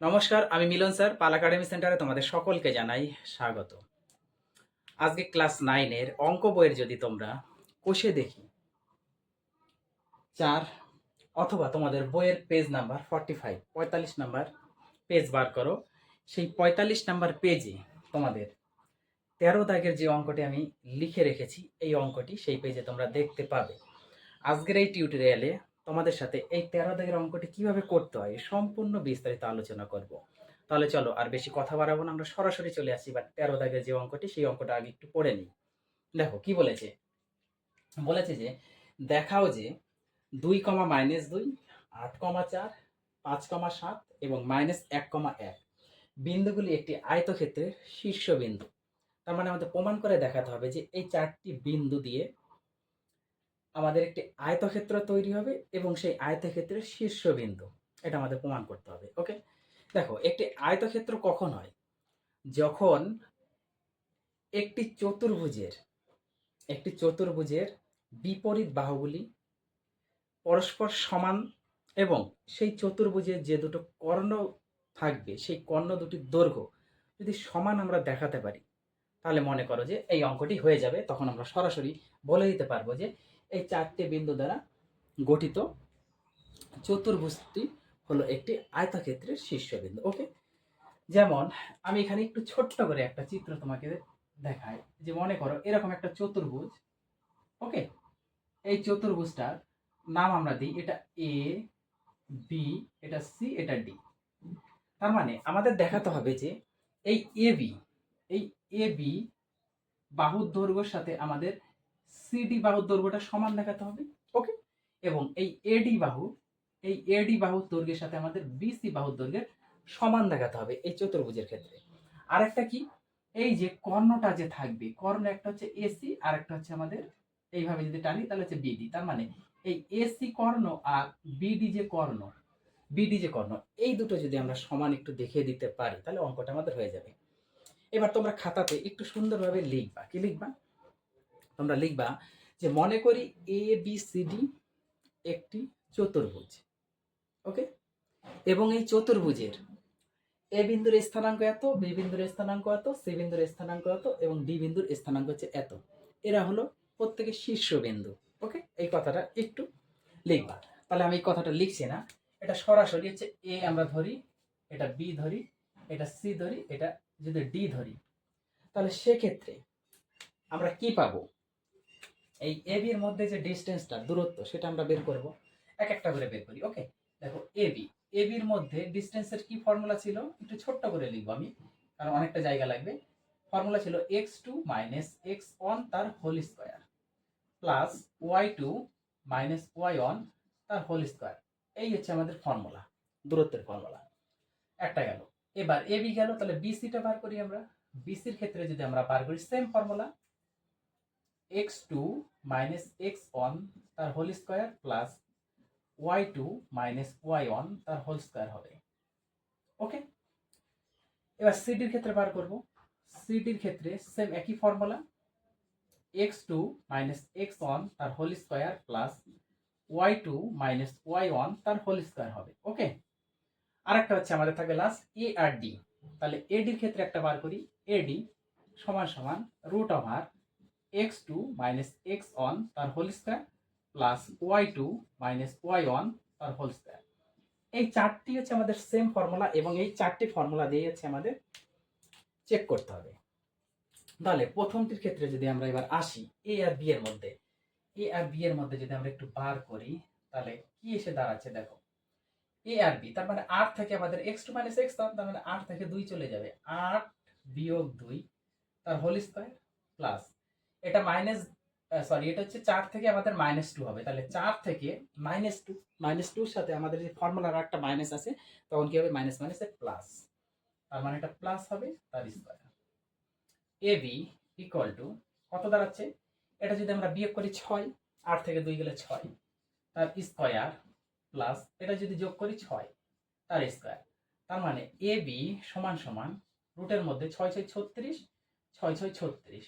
নমস্কার, আমি মিলন স্যার, পাল একাডেমি সেন্টারে তোমাদের সকলকে জানাই স্বাগত। আজকে ক্লাস নাইনের অঙ্ক বইয়ের যদি তোমরা কষে দেখি, চার অথবা তোমাদের বইয়ের পেজ নাম্বার ফর্টি ফাইভ পঁয়তাল্লিশ নাম্বার পেজ বার করো। সেই পঁয়তাল্লিশ নাম্বার পেজে তোমাদের তেরো দাগের যে অঙ্কটি আমি লিখে রেখেছি, এই অঙ্কটি সেই পেজে তোমরা দেখতে পাবে। আজকের এই টিউটোরিয়ালে তোমাদের সাথে এই তেরো দাগের অঙ্কটি কীভাবে করতে হয় সম্পূর্ণ বিস্তারিত আলোচনা করব। তাহলে চলো আর বেশি কথা বাড়াবো না, আমরা সরাসরি চলে আসি বা তেরো দাগের যে অঙ্কটি, সেই অঙ্কটা আগে একটু পড়ে নিই। দেখো, কি বলেছে? বলেছে যে, দেখাও যে, দুই কমা মাইনাস দুই, আট কমা চার, পাঁচ কমা সাত এবং মাইনাস এক কমা এক। বিন্দুগুলি একটি আয়তক্ষেত্রের শীর্ষবিন্দু। তার মানে আমাদের প্রমাণ করে দেখাতে হবে যে এই চারটি বিন্দু দিয়ে আমাদের একটি আয়তক্ষেত্র তৈরি হবে এবং সেই আয়তক্ষেত্রের শীর্ষবিন্দু। এটা আমাদের প্রমাণ করতে হবে ওকে দেখো, একটি আয়তক্ষেত্র কখন হয়? যখন একটি চতুর্ভুজের একটি চতুর্ভুজের বিপরীত বাহুগুলি পরস্পর সমান এবং সেই চতুর্ভুজের যে দুটো কর্ণ থাকবে, সেই কর্ণ দুটির দৈর্ঘ্য যদি সমান আমরা দেখাতে পারি, তাহলে মনে করো যে এই অঙ্কটি হয়ে যাবে। তখন আমরা সরাসরি বলে দিতে পারব যে এই চারটি বিন্দু দ্বারা গঠিত চতুর্ভুজটি হলো একটি আয়তক্ষেত্রের শীর্ষবিন্দু। ওকে যেমন, আমি এখানে একটু ছোট্ট করে একটা চিত্র তোমাকে দেখাই। যে মনে করো, এরকম একটা চতুর্ভুজ। ওকে এই চতুর্ভুজটার নাম আমরা দিই, এটা এ বি এটা সি এটা ডি তার মানে আমাদের দেখাতে হবে যে এই এ বি এই এ বি বাহুর দৈর্ঘ্যের সাথে আমাদের সিডি বাহুর দৈর্ঘ্যটা সমান দেখাতে হবে ওকে এবং এই এডি বাহু, এই এডি বাহুর দৈর্ঘ্যের সাথে আমাদের বিসি বাহুর দৈর্ঘ্যের সমান দেখাতে হবে এই চতুর্ভুজের ক্ষেত্রে। আরেকটা কি? এই যে কর্ণটা যে থাকবে, কর্ণ একটা হচ্ছে এসি আর একটা হচ্ছে আমাদের এইভাবে যদি টানি, তাহলে হচ্ছে বিডি তার মানে এই এসি কর্ণ আর বিডি যে কর্ণ বিডি যে কর্ণ, এই দুটো যদি আমরা সমান একটু দেখিয়ে দিতে পারি, তাহলে অঙ্কটা আমাদের হয়ে যাবে। এবার তোমরা খাতাতে একটু সুন্দরভাবে লিখবা। কি লিখবা? তোমরা লিখবা যে মনে করি এ বি সি ডি একটি চতুর্ভুজ ওকে এবং এই চতুর্ভুজের এ বিন্দুর স্থানাঙ্ক এত বি বিন্দুর স্থানাঙ্ক এত সি বিন্দুর স্থানাঙ্ক এত, এবং ডি বিন্দুর স্থানাঙ্ক হচ্ছে এত। এরা হলো প্রত্যেকের শীর্ষবিন্দু ওকে এই কথাটা একটু লিখবা। তাহলে আমি এই কথাটা লিখছি না। এটা সরাসরি হচ্ছে এ আমরা ধরি, এটা বি ধরি, এটা সি ধরি, এটা যদি ডি ধরি, তাহলে সেক্ষেত্রে আমরা কি পাবো? এই এ বির মধ্যে যে ডিস্টেন্সটা দূরত্ব, সেটা আমরা বের করব। এক একটা করে বের করি ওকে দেখো এ বি এ বির মধ্যে ডিস্টেন্সের কি ফর্মুলা ছিল? একটু ছোট্ট করে লিখব আমি, কারণ অনেকটা জায়গা লাগবে। ফর্মুলা ছিল X two minus X one তার whole square plus Y two minus Y one তার হোল স্কোয়ার এই হচ্ছে আমাদের ফর্মুলা দূরত্বের ফর্মুলা একটা গেল। এবার এ বি গেল, তাহলে বিসিটা বার করি আমরা। বিসির ক্ষেত্রে যদি আমরা বার করি same formula X two minus X one তার whole square plus Y two minus Y one তার হোল স্কোয়ার হবে। ওকে এবার সিডির ক্ষেত্রে বার করব। সিডির ক্ষেত্রে সেম একই formula X two minus X one তার whole square plus Y two minus Y one তার হোল স্কোয়ার হবে। ওকে আরেকটা হচ্ছে আমাদের থাকবে লাস্ট এ আর ডি তাহলে এডির ক্ষেত্রে একটা বার করি এডি সমান সমান root over X two minus X one তার whole square plus Y two minus Y one তার হোল স্কোয়ার এই চারটি হচ্ছে আমাদের সেম ফর্মুলা এবং এই চারটি ফর্মুলা দিয়ে হচ্ছে আমাদের চেক করতে হবে। তাহলে প্রথমটির ক্ষেত্রে যদি আমরা এবার আসি এ আর বি এর মধ্যে এ আর বি এর মধ্যে যদি আমরা একটু বার করি, তাহলে কি এসে দাঁড়াচ্ছে দেখো। এ আর বি তার মানে আট থেকে আমাদের এক্স টু মাইনাস এক্স তার মানে আট থেকে দুই চলে যাবে। আট বিয়োগ দুই, তার হোল স্কোয়ার প্লাস এটা মাইনাস সরি এটা হচ্ছে চার থেকে আমাদের মাইনাস টু হবে। তাহলে চার থেকে মাইনাস টু মাইনাস টুর সাথে আমাদের যে ফর্মুলার একটা মাইনাস আছে, তখন কি হবে? মাইনাস মাইনাসে প্লাস তার মানে এটা প্লাস হবে তার square A B equal to কত দাঁড়াচ্ছে? এটা যদি আমরা বিয়োগ করি ছয়, আট থেকে দুই গেলে ছয়। তার স্কোয়ার প্লাস এটা যদি যোগ করি ছয়, তার স্কোয়ার তার মানে এ বি সমান সমান রুটের মধ্যে ছয় ছয়, ছত্রিশ, ছয় ছয়, ছত্রিশ।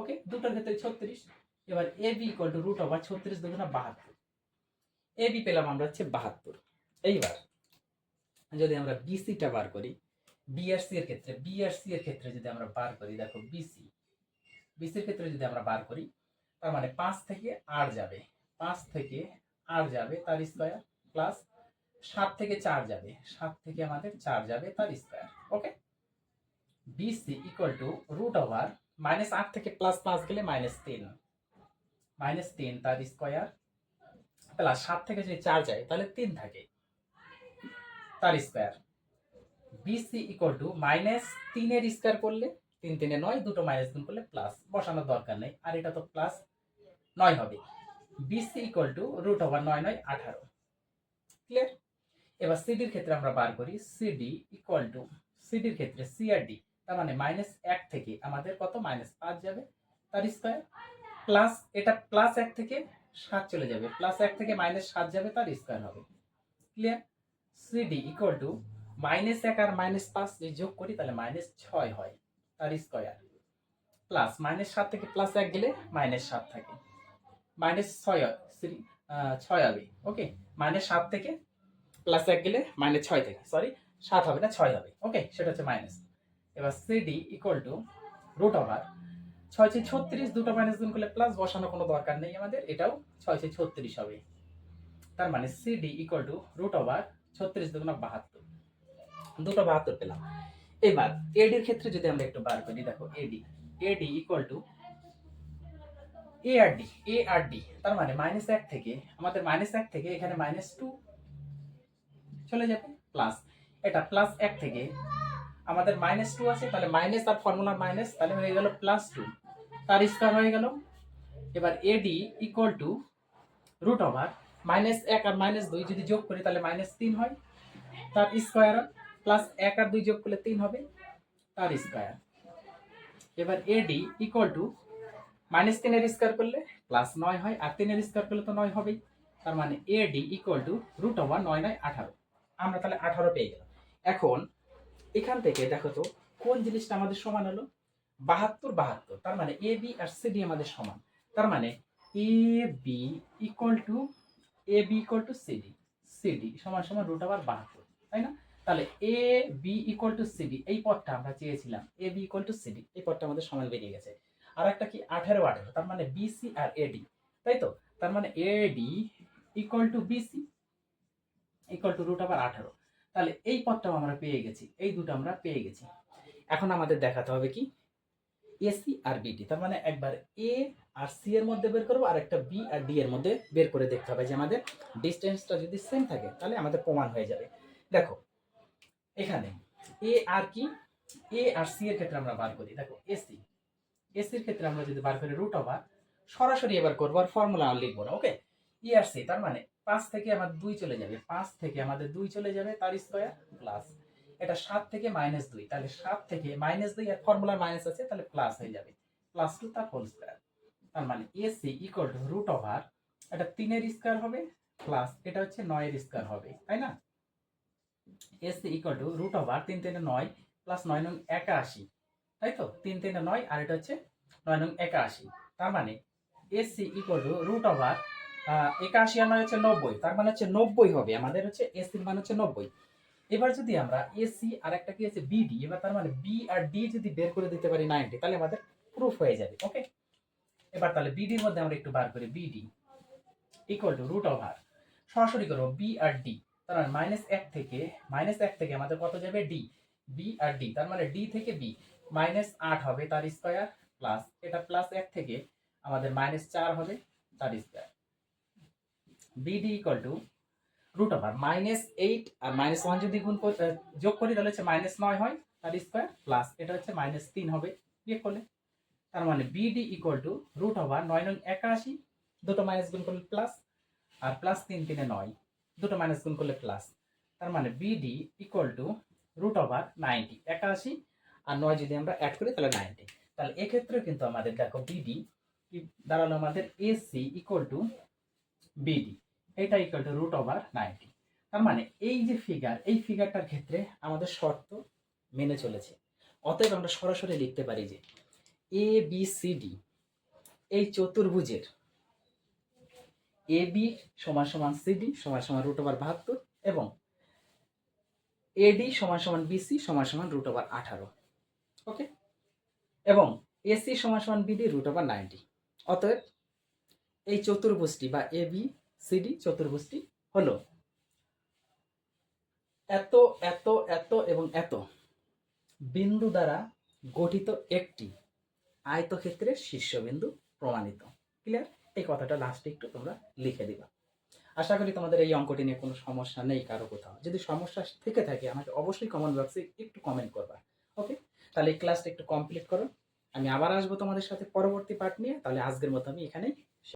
ওকে দুটোর ক্ষেত্রে ছত্রিশ। এবার A B equal to root over ছত্রিশ দুগুণা বাহাত্তর। এ বি পেলাম আমরা হচ্ছে বাহাত্তর। এইবার, যদি আমরা বিসিটা বার করি বিআরসি এর ক্ষেত্রে বিআরসি এর ক্ষেত্রে যদি আমরা বার করি, দেখো বিসি বিসির ক্ষেত্রে যদি আমরা বার করি, তার মানে পাঁচ থেকে আট যাবে। পাঁচ থেকে আট যাবে তার স্কোয়ার প্লাস সাত থেকে চার যাবে। সাত থেকে আমাদের চার যাবে তার square okay BC equal to root over minus আট থেকে প্লাস পাঁচ গেলে মাইনাস তিন। মাইনাস তিন তার স্কোয়ার প্লাস সাত থেকে যদি চার যায়, তাহলে তিন থাকে তার square BC equal to minus তিনের স্কোয়ার করলে তিন তিনে নয়, দুটো মাইনাস গুণ করলে প্লাস বসানোর দরকার নেই, আর এটা তো প্লাস নয় হবে। BC equal to root over নয় নয়, আঠারো। ক্লিয়ার এবার সিডির ক্ষেত্রে আমরা বার করি সিডি ইকুয়াল টু সিডির ক্ষেত্রে সিআরডি তার মানে মাইনাস এক থেকে আমাদের কত? মাইনাস পাঁচ যাবে। তার স্কোয়ার প্লাস এটা প্লাস এক থেকে সাত চলে যাবে। প্লাস এক থেকে মাইনাস সাত যাবে, তার স্কোয়ার হবে। Clear CD equal to minus এক আর মাইনাস পাঁচ যদি যোগ করি, তাহলে মাইনাস ছয় হয় তার স্কোয়ার প্লাস মাইনাস সাত থেকে প্লাস এক গেলে মাইনাস সাত থাকে। মাইনাস ছয় ছয় হবে। ওকে মাইনাস সাত থেকে প্লাস এক গেলে মাইনাস ছয় থেকে। সরি সাত হবে না, ছয় হবে। ওকে সেটা হচ্ছে মাইনাস এবার CD equal to root over ছয় ছয় ছত্রিশ দুটো মাইনাস গুণ করলে প্লাস বসানো কোনো দরকার নেই আমাদের, এটাও ছয় ছয় ছত্রিশ হবে। তার মানে CD equal to root over ছত্রিশ দুগুণ বাহাত্তর। দুটো বাহাত্তর পেলাম। এবার এডির ক্ষেত্রে যদি আমরা একটু বার করি, দেখো AD AD equal to A R D A আর ডি তার মানে মাইনাস এক থেকে, আমাদের মাইনাস এক থেকে এখানে মাইনাস টু চলে যাবে প্লাস এটা প্লাস এক থেকে আমাদের মাইনাস টু আছে, তাহলে মাইনাস আর ফর্মুলার মাইনাস তাহলে হয়ে গেল প্লাস টু তার স্কোয়ার হয়ে গেল। এবার AD equal to root over minus এক আর মাইনাস দুই যদি যোগ করি, তাহলে মাইনাস তিন হয়। তার স্কোয়ার প্লাস এক আর দুই যোগ করলে তিন হবে, তার স্কোয়ার এবার এডি ইকুয়াল টু মাইনাস তিনের স্কোয়ার করলে প্লাস নয় হয়, আর তিনের স্কোয়ার করলে তো নয় হবেই। তার মানে AD equal to root over নয় নয় আঠারো। আমরা তাহলে আঠারো পেয়ে গেলাম। এখন এখান থেকে দেখো তো, কোন জিনিসটা আমাদের সমান হলো? বাহাত্তর বাহাত্তর। তার মানে এ বি আর সি ডি আমাদের সমান। তার মানে A B equal to A B equal to C D C D সমান সমান রুট ওভার বাহাত্তর, তাই না? তাহলে A B equal to C D এই পদটা আমরা চেয়েছিলাম। A B equal to C D এই পদটা আমাদের সমান বেরিয়ে গেছে। আর একটা কি? আঠেরো আঠেরো। তার মানে বিসি আর এডি তাই তো? তার মানে AD equal to BC equal to root over আঠেরো। তাহলে এই পদটাও আমরা পেয়ে গেছি, এই দুটো আমরা পেয়ে গেছি। এখন আমাদের দেখাতে হবে কি? এসি আর বিডি তার মানে একবার এ আর সি এর মধ্যে বের করব, আর একটা বি আর ডি এর মধ্যে বের করে দেখতে হবে যে আমাদের ডিস্টেন্সটা যদি সেম থাকে, তাহলে আমাদের প্রমাণ হয়ে যাবে। দেখো, এখানে এ আর কি? এ আর সি এর ক্ষেত্রে আমরা বার করি। দেখো এসি এসির ক্ষেত্রে আমরা যদি বার করি রুট ওভার সরাসরি এবার করব আর ফর্মুলা লিখব না ওকে ই আর সি তার মানে পাঁচ থেকে আমার দুই চলে যাবে, পাঁচ থেকে আমাদের দুই চলে যাবে তার স্কোয়ার প্লাস এটা সাত থেকে মাইনাস দুই, তাহলে সাত থেকে মাইনাস দুই, আর ফর্মুলার মাইনাস আছে, তাহলে প্লাস হয়ে যাবে। প্লাস টু তার হোল স্কোয়ার তার মানে AC equal to root over এটা তিনের স্কোয়ার হবে প্লাস এটা হচ্ছে নয়ের স্কোয়ার হবে, তাই না? AC equal to root over তিন তিনে নয় প্লাস নয় নং একাশি, তাই তো? তিন তিনে নয়, আর এটা হচ্ছে নয় নং একাশি। তার মানে AC equal to root over একাশি আর নয় হচ্ছে নব্বই। তার মানে হচ্ছে নব্বই হবে। আমাদের হচ্ছে এসির মান হচ্ছে নব্বই। এবার যদি আমরা এসি আর একটা কি আছে? বিডি এবার তার মানে বি আর ডি যদি বের করে দিতে পারি নাইনটি তাহলে আমাদের প্রুফ হয়ে যাবে ওকে এবার তাহলে বিডির মধ্যে আমরা একটু বার করি। BD equal to root over সরাসরি করব বি আর ডি তার মানে মাইনাস এক থেকে মাইনাস এক থেকে আমাদের কত যাবে? ডি বি আর ডি তার মানে ডি থেকে বি মাইনাস আট হবে তার স্কোয়ার প্লাস এটা প্লাস এক থেকে আমাদের মাইনাস চার হবে তার square BD equal to root over minus eight R minus one যদি গুণ যোগ করি, তাহলে হচ্ছে মাইনাস নয় হয়, তার স্কোয়ার প্লাস এটা হচ্ছে মাইনাস তিন হবে, বিয়োগ করলে। তার মানে BD equal to root over নয় নং একাশি, দুটো মাইনাস গুণ করলে প্লাস আর প্লাস তিন তিনে নয়, দুটো মাইনাস গুণ করলে প্লাস তার মানে BD equal to root over ninety একাশি, আর নয় যদি আমরা অ্যাড করি, তাহলে নাইনটি তাহলে এক্ষেত্রে কিন্তু আমাদের দেখো বিডি দাঁড়াল আমাদের এসি ইকুয়াল টু বিডি। এটা equal to root over ninety তার মানে এই যে ফিগার এই ফিগারটার ক্ষেত্রে আমাদের শর্ত মেনে চলেছে। অতএব আমরা সরাসরি লিখতে পারি যে এ বি সি ডি এই চতুর্ভুজের এ বি সমান সমান সিডি সমান সমান রুট ওভার বাহাত্তর এবং এডি সমান সমান বিসি সমান সমান রুট ওভার আঠারো। ওকে এবং এসি সমান সমান বিডি রুট ওভার নাইনটি অতএব এই চতুর্ভুজটি বা এ বি সিডি চতুর্ভুজটি হলো। এত এত এত এবং এত বিন্দু দ্বারা গঠিত একটি আয়তক্ষেত্রের শীর্ষবিন্দু প্রমাণিত। ক্লিয়ার এই কথাটা লাস্টে একটু তোমরা লিখে দিবা। আশা করি তোমাদের এই অঙ্কটি নিয়ে কোনো সমস্যা নেই কারও কোথাও। যদি সমস্যা থেকে থাকে, আমাকে অবশ্যই কমেন্ট বক্সে একটু কমেন্ট করবা। ওকে তাহলে এই ক্লাসটা একটু কমপ্লিট করো। আমি আবার আসব তোমাদের সাথে পরবর্তী পার্ট নিয়ে। তাহলে আজকের মতো আমি এখানেই